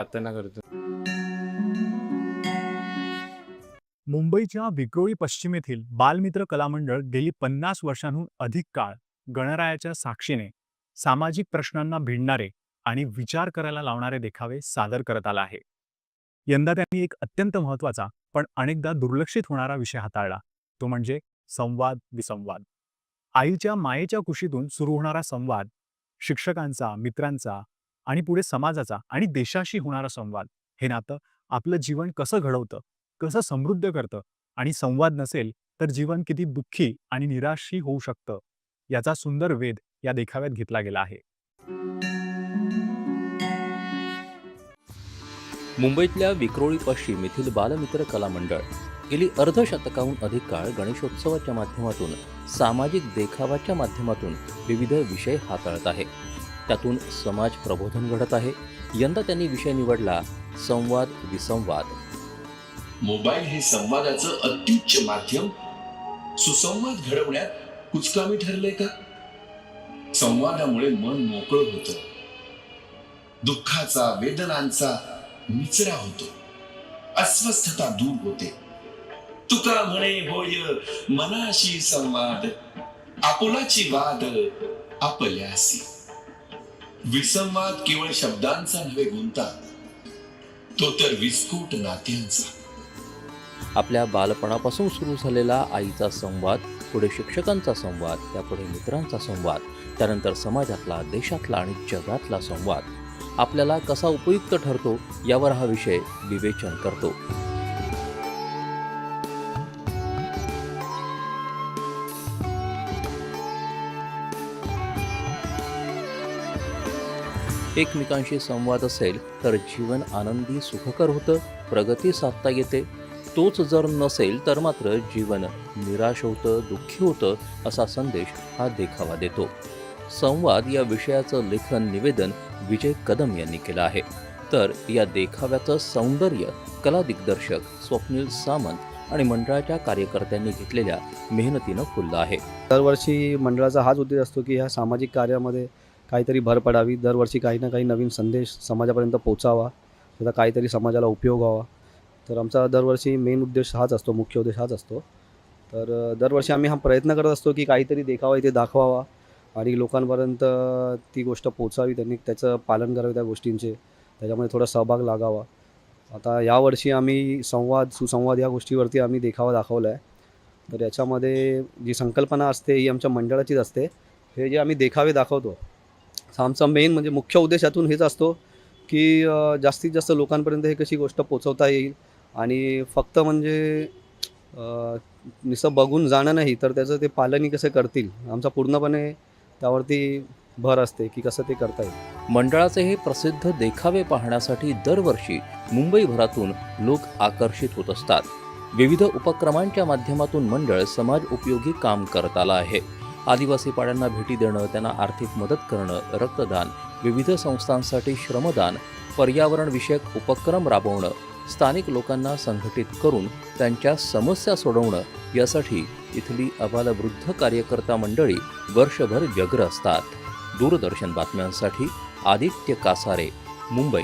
प्रार्थना करतो. मुंबईच्या विक्रोळी पश्चिमेतील बालमित्र कलामंडळ गेली पन्नास वर्षांहून अधिक काळ गणरायाच्या साक्षीने सामाजिक प्रश्नांना भिडणारे आणि विचार करायला लावणारे देखावे सादर करत आला आहे. यंदा त्यांनी एक अत्यंत महत्त्वाचा पण अनेकदा दुर्लक्षित होणारा विषय हाताळला. तो म्हणजे संवाद विसंवाद. आईच्या मायेच्या कुशीतून सुरू होणारा संवाद शिक्षकांचा मित्रांचा आणि पुढे समाजाचा आणि देशाशी होणारा संवाद. हे नातं आपलं जीवन कसं घडवतं कसं समृद्ध करतं आणि संवाद नसेल तर जीवन किती दुःखी आणि निराशी होऊ शकतं याचा सुंदर वेध या देखाव्यात घेतला गेला आहे. मुंबईतल्या विक्रोळी पश्चिम येथील बालमित्र कला मंडळ गेली अर्धशतकाहून अधिक काळ गणेशोत्सवाच्या माध्यमातून सामाजिक देखावाच्या माध्यमातून विविध विषय हाताळत आहे. त्यातून समाज प्रबोधन घडत आहे. यंदा त्यांनी विषय निवडला संवाद विसंवाद. मोबाईल हे संवादाचं अत्युच्च माध्यम. सुसंवाद घडवण्यात कुचकामी ठरले का? संवादामुळे मन मोकळं होत. दुःखाचा वेदनांचा निचरा होतो. अस्वस्थता दूर होते. तुका म्हणे होय मनाशी संवाद आपुलाची वाद आपल्यासी विसंवाद केवळ शब्दांचा नव्हे गुंता तो तर विस्फोट नात्यांचा. आपल्या बालपणापासून सुरू झालेला आईचा संवाद पुढे शिक्षकांचा संवाद त्यापुढे मित्रांचा संवाद त्यानंतर समाजातला देशातला आणि जगातला संवाद. आपल्याला कसा उपयुक्त ठरतो यावर हा विषय विवेचन करतो. एकमेकांशी संवाद असेल तर जीवन आनंदी सुखकर होतं प्रगती साधता येते. तोच जर नसेल तर मात्र जीवन निराश होतं दुःखी होतं असा संदेश हा देखावा देतो. संवाद या विषयाचं लेखन निवेदन विजय कदम यांनी केलं आहे. तर या देखाव्याचं सौंदर्य कला दिग्दर्शक स्वप्नील सामंत आणि मंडळाच्या कार्यकर्त्यांनी घेतलेल्या मेहनतीनं फुललं आहे. दरवर्षी मंडळाचा हाच उद्देश असतो की ह्या सामाजिक कार्यामध्ये काहीतरी भर पडावी. दरवर्षी काही ना काही नवीन संदेश समाजापर्यंत पोचावा त्याचा काहीतरी समाजाला उपयोग व्हावा. तर आमचा दरवर्षी मेन उद्देश हाच असतो मुख्य उद्देश हाच असतो. तर दरवर्षी आम्ही हा प्रयत्न करत असतो की काहीतरी देखावा इथे दाखवावा. आणि लोकांपर्यंत ती गोष्ट पोचावी त्यांनी त्याचं पालन करावे त्या गोष्टींचे. त्याच्यामध्ये थोडा सहभाग लागावा. आता यावर्षी आम्ही संवाद सुसंवाद या गोष्टीवरती आम्ही देखावा दाखवला आहे तर याच्यामध्ये जी संकल्पना असते ही आमच्या मंडळाचीच असते. हे जे आम्ही देखावे दाखवतो हा आमचा मेन म्हणजे मुख्य उद्देश यातून हेच असतो की जास्तीत जास्त लोकांपर्यंत हे कशी गोष्ट पोचवता येईल आणि फक्त म्हणजे नुसतं बघून जाणं नाही तर त्याचं ते पालनही कसं करतील आमचा पूर्णपणे त्यावरती भर असते की कसं ते करता येईल. मंडळाचे हे प्रसिद्ध देखावे पाहण्यासाठी दरवर्षी मुंबईभरातून लोक आकर्षित होत असतात. विविध उपक्रमांच्या माध्यमातून मंडळ समाज उपयोगी काम करत आलं आहे. आदिवासी पाड्यांना भेटी देणं त्यांना आर्थिक मदत करणं रक्तदान विविध संस्थांसाठी श्रमदान पर्यावरणविषयक उपक्रम राबवणं स्थानिक लोकांना संघटित करून त्यांच्या समस्या सोडवणं यासाठी इथली अबालवृद्ध कार्यकर्ता मंडळी वर्षभर व्यग्र असतात. दूरदर्शन बातम्यांसाठी आदित्य कासारे मुंबई.